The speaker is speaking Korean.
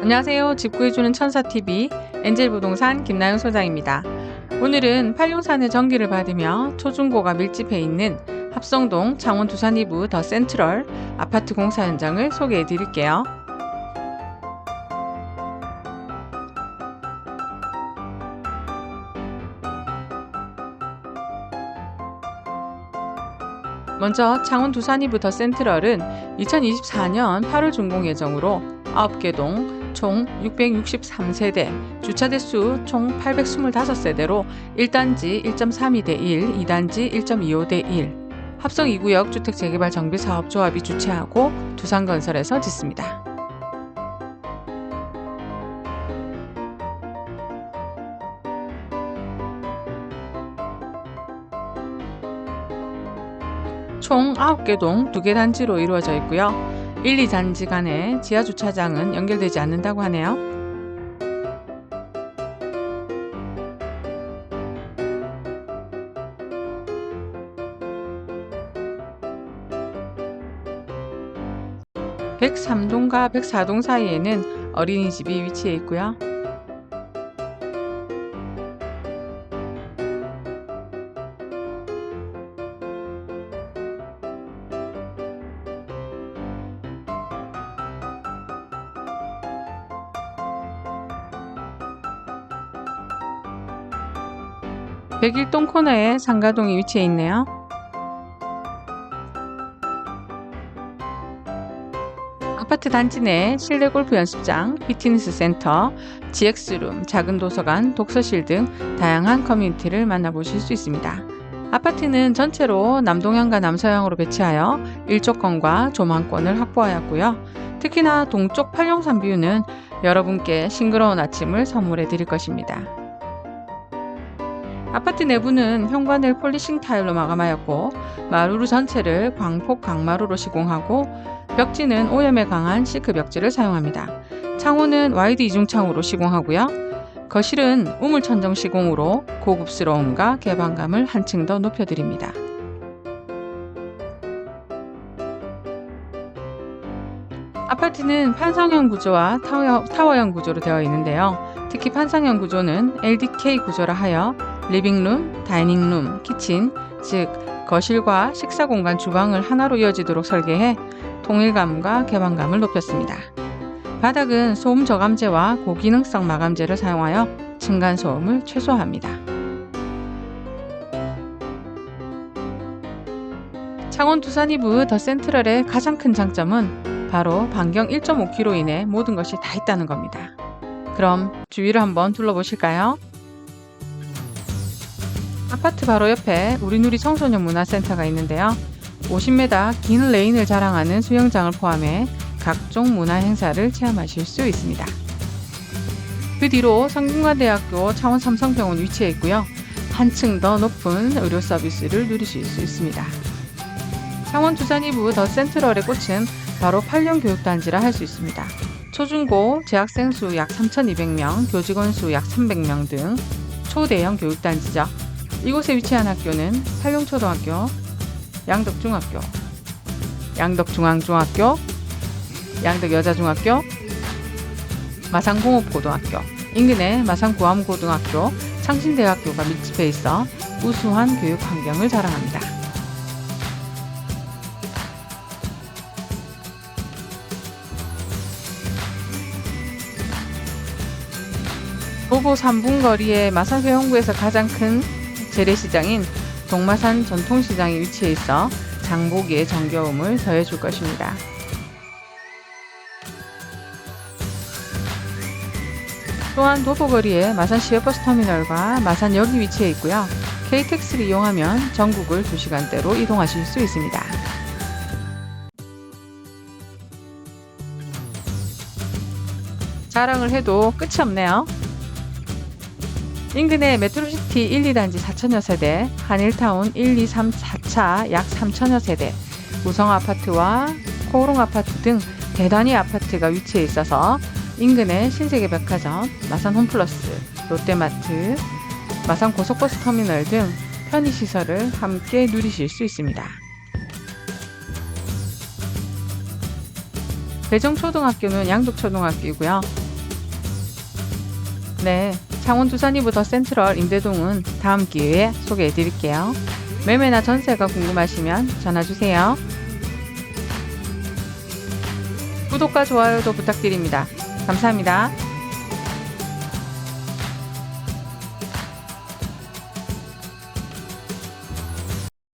안녕하세요. 집 구해주는 천사TV 엔젤 부동산 김나영 소장입니다. 오늘은 팔룡산의 전기를 받으며 초중고가 밀집해 있는 합성동 창원 두산 2부 더 센트럴 아파트 공사 현장을 소개해 드릴게요. 먼저 창원 두산 2부 더 센트럴은 2024년 8월 준공 예정으로 9개 동 총 663세대, 주차 대수 총 825세대로 1단지 1.32대 1, 2단지 1.25대 1, 합성 2구역 주택 재개발 정비 사업 조합이 주최하고 두산건설에서 짓습니다. 총 9개 동 2개 단지로 이루어져 있고요. 1, 2단지 간에 지하 주차장은 연결되지 않는다고 하네요. (103동과 104동) 사이에는 어린이집이 위치해 있고요. 백일동 코너에 상가동이 위치해 있네요. 아파트 단지 내 실내 골프 연습장, 피트니스 센터, GX룸, 작은 도서관, 독서실 등 다양한 커뮤니티를 만나보실 수 있습니다. 아파트는 전체로 남동향과 남서향으로 배치하여 일조권과 조망권을 확보하였고요. 특히나 동쪽 팔룡산 뷰는 여러분께 싱그러운 아침을 선물해 드릴 것입니다. 아파트 내부는 현관을 폴리싱 타일로 마감하였고 마루루 전체를 광폭 강마루로 시공하고 벽지는 오염에 강한 시크 벽지를 사용합니다. 창호는 와이드 이중창으로 시공하고요. 거실은 우물 천정 시공으로 고급스러움과 개방감을 한층 더 높여드립니다. 아파트는 판상형 구조와 타워, 타워형 구조로 되어 있는데요. 특히 판상형 구조는 LDK 구조라 하여 리빙룸, 다이닝룸, 키친, 즉 거실과 식사 공간 주방을 하나로 이어지도록 설계해 통일감과 개방감을 높였습니다. 바닥은 소음 저감제와 고기능성 마감재를 사용하여 층간 소음을 최소화합니다. 창원 두산 이브 더 센트럴의 가장 큰 장점은 바로 반경 1.5km 이내 모든 것이 다 있다는 겁니다. 그럼 주위를 한번 둘러보실까요? 아파트 바로 옆에 우리누리 청소년 문화센터가 있는데요. 50m 긴 레인을 자랑하는 수영장을 포함해 각종 문화 행사를 체험하실 수 있습니다. 그 뒤로 성균관대학교 창원 삼성병원 위치해 있고요. 한층 더 높은 의료 서비스를 누리실 수 있습니다. 창원 두산 이부 더 센트럴의 꽃은 바로 8년 교육단지라 할 수 있습니다. 초중고 재학생 수 약 3,200명, 교직원 수 약 300명 등 초대형 교육단지죠. 이곳에 위치한 학교는 팔룡초등학교, 양덕중학교, 양덕중앙중학교, 양덕여자중학교, 마산공업고등학교, 인근의 마산구암고등학교, 창신대학교가 밀집해 있어 우수한 교육 환경을 자랑합니다. 도보 3분 거리의 마산회원구에서 가장 큰 재래시장인 동마산 전통시장이 위치해 있어 장보기의 정겨움을 더해줄 것입니다. 또한 도보거리에 마산 시외버스 터미널과 마산역이 위치해 있고요. KTX를 이용하면 전국을 2시간대로 이동하실 수 있습니다. 자랑을 해도 끝이 없네요. 인근의 메트로시티 1, 2단지 4천여 세대, 한일타운 1, 2, 3, 4차 약 3천여 세대, 우성 아파트와 코오롱 아파트 등 대단위 아파트가 위치해 있어서 인근의 신세계 백화점, 마산 홈플러스, 롯데마트, 마산 고속버스 터미널 등 편의 시설을 함께 누리실 수 있습니다. 대정초등학교는 양덕초등학교이고요. 네, 창원 두산이브 더 센트럴 임대동은 다음 기회에 소개해 드릴게요. 매매나 전세가 궁금하시면 전화 주세요. 구독과 좋아요도 부탁드립니다. 감사합니다.